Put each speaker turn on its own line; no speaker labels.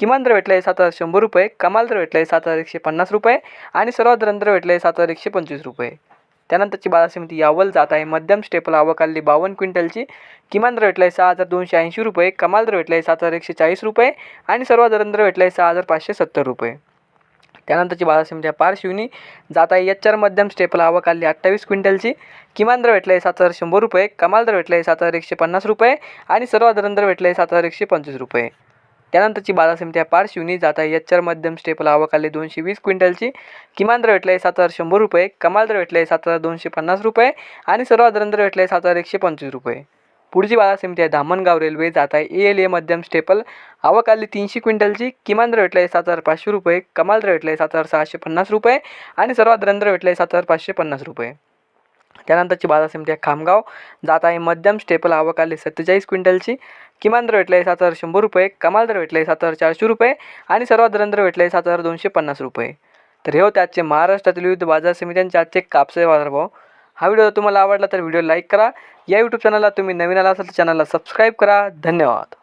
किमान दर भेटला आहे सात हजार शंभर रुपये कमाल दर भेटला आहे सात हजार एकशे पन्नास रुपये आणि सर्वात दर दर भेटला आहे सात हजार एकशे पंचवीस रुपये. त्यानंतरची बाजार समिती यावल जात आहे. मध्यम स्टेपल आवक आली बावन्न क्विंटलची. किमान दर भेटला आहे सहा हजार दोनशे ऐंशी रुपये कमाल दर भेटला आहे सात हजार एकशे चाळीस रुपये आणि सर्वात दर दर भेटला आहे सहा हजार पाचशे सत्तर रुपये. त्यानंतरची बाजार समिती आहे पारशिवनी जात आहे. एच आर मध्यम स्टेपल आवक आली अठ्ठावीस क्विंटलची. किमान दर भेटला आहे सात हजार शंभर रुपये कमाल दर भेटला आहे सात हजार एकशे पन्नास रुपये आणि सर्वात दर दर भेटला आहे सात हजार एकशे पंचवीस रुपये. त्यानंतरची बाजार समिती आहे पारशिवनी जात आहे. एच मध्यम स्टेपल आवकाले दोनशे वीस क्विंटलची. किमान दर भेटला आहे सात हजार शंभर रुपये. कमाल दर भेटला आहे सात हजार दोनशे पन्नास रुपये. आणि सर्वात दर भेटलं भेटला आहे सात हजार एकशे पंचवीस रुपये. पुढची बाजार समिती आहे धामणगाव रेल्वे जात आहे. ए एल ए मध्यम स्टेपल. आवक आली तीनशे क्विंटलची. किमान दर भेटला आहे सात हजार पाचशे रुपये. कमाल दर भेटला आहे सात हजार सहाशे पन्नास रुपये. आणि सर्वात दर दर भेटला आहे सात हजार पाचशे पन्नास रुपये. त्यानंतरची बाजार समिती आहे खामगाव. जात आहे मध्यम स्टेपल आवक आली सत्तेचाळीस क्विंटलची. किमान दर भेटला आहे सात हजार शंभर रुपये कमाल दर भेटला आहे सात हजार चारशे रुपये आणि सर्वात दर दर भेटला आहे सात हजार दोनशे पन्नास रुपये. तर हे होते आजचे महाराष्ट्रातील विविध बाजार समित्यांचे आजचे कापसाचे बाजारभाव. हा व्हिडिओ तुम्हाला आवडला तर व्हिडिओ लाईक करा. या यूट्यूब चॅनलला तुम्ही नवीन आला असाल तर चॅनलला सबस्क्राईब करा. धन्यवाद.